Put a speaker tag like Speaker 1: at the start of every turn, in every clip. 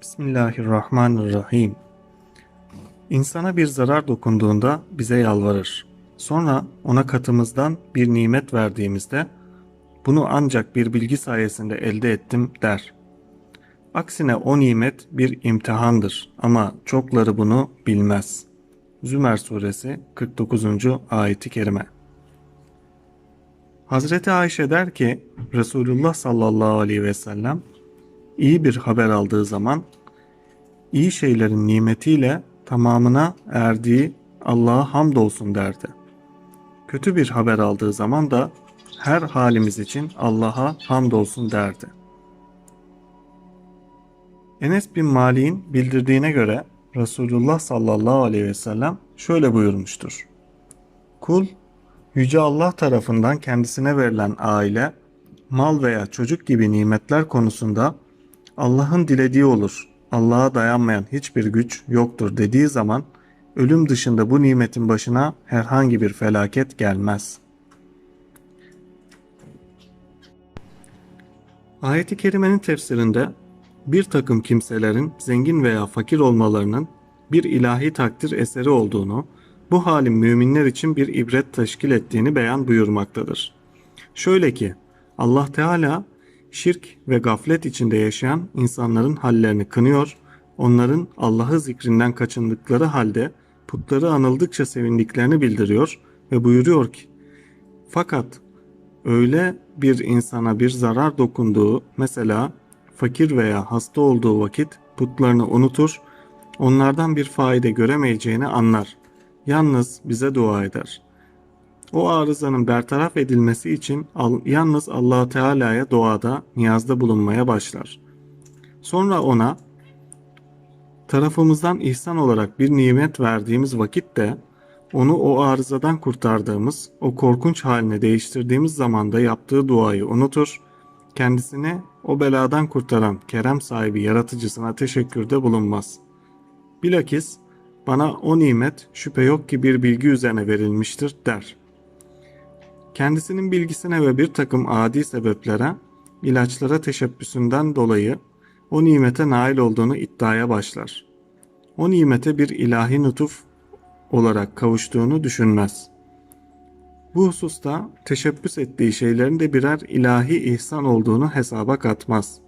Speaker 1: Bismillahirrahmanirrahim. İnsana bir zarar dokunduğunda bize yalvarır. Sonra ona katımızdan bir nimet verdiğimizde bunu ancak bir bilgi sayesinde elde ettim der. Aksine o nimet bir imtihandır ama çokları bunu bilmez. Zümer suresi 49. ayeti kerime. Hazreti Ayşe der ki Resulullah sallallahu aleyhi ve sellem iyi bir haber aldığı zaman iyi şeylerin nimetiyle tamamına erdiği Allah'a hamdolsun derdi. Kötü bir haber aldığı zaman da her halimiz için Allah'a hamdolsun derdi. Enes bin Malik'in bildirdiğine göre Resulullah sallallahu aleyhi ve sellem şöyle buyurmuştur. Kul Yüce Allah tarafından kendisine verilen aile, mal veya çocuk gibi nimetler konusunda Allah'ın dilediği olur. Allah'a dayanmayan hiçbir güç yoktur dediği zaman ölüm dışında bu nimetin başına herhangi bir felaket gelmez. Ayet-i kerimenin tefsirinde bir takım kimselerin zengin veya fakir olmalarının bir ilahi takdir eseri olduğunu, bu halin müminler için bir ibret teşkil ettiğini beyan buyurmaktadır. Şöyle ki Allah Teala şirk ve gaflet içinde yaşayan insanların hallerini kınıyor, onların Allah'ı zikrinden kaçındıkları halde putları anıldıkça sevindiklerini bildiriyor ve buyuruyor ki fakat öyle bir insana bir zarar dokunduğu mesela fakir veya hasta olduğu vakit putlarını unutur, onlardan bir faide göremeyeceğini anlar. Yalnız bize dua eder. O arızanın bertaraf edilmesi için yalnız allah Teala'ya duada, niyazda bulunmaya başlar. Sonra ona tarafımızdan ihsan olarak bir nimet verdiğimiz vakitte onu o arızadan kurtardığımız, o korkunç haline değiştirdiğimiz zamanda yaptığı duayı unutur, kendisini o beladan kurtaran kerem sahibi yaratıcısına teşekkürde bulunmaz. Bilakis bana o nimet şüphe yok ki bir bilgi üzerine verilmiştir der. Kendisinin bilgisine ve bir takım adi sebeplere, ilaçlara teşebbüsünden dolayı o nimete nail olduğunu iddiaya başlar. O nimete bir ilahi nutuf olarak kavuştuğunu düşünmez. Bu hususta teşebbüs ettiği şeylerin de birer ilahi ihsan olduğunu hesaba katmaz.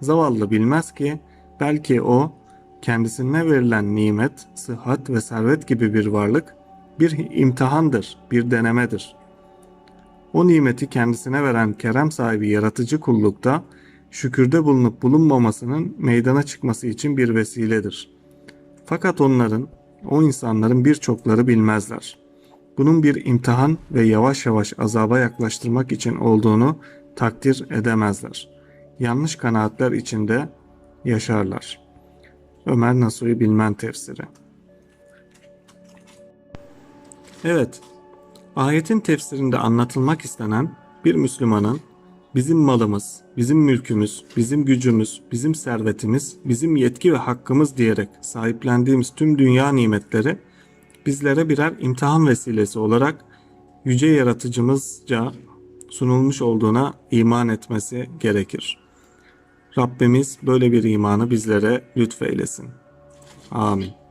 Speaker 1: Zavallı bilmez ki belki o kendisine verilen nimet, sıhhat ve servet gibi bir varlık bir imtihandır, bir denemedir. O nimeti kendisine veren kerem sahibi yaratıcı kullukta şükürde bulunup bulunmamasının meydana çıkması için bir vesiledir. Fakat onların, o insanların birçokları bilmezler. Bunun bir imtihan ve yavaş yavaş azaba yaklaştırmak için olduğunu takdir edemezler. Yanlış kanaatler içinde yaşarlar. Ömer Nasuhi Bilmen Tefsiri Evet, ayetin tefsirinde anlatılmak istenen bir Müslümanın bizim malımız, bizim mülkümüz, bizim gücümüz, bizim servetimiz, bizim yetki ve hakkımız diyerek sahiplendiğimiz tüm dünya nimetleri bizlere birer imtihan vesilesi olarak yüce yaratıcımızca sunulmuş olduğuna iman etmesi gerekir. Rabbimiz böyle bir imanı bizlere lütfeylesin. Amin.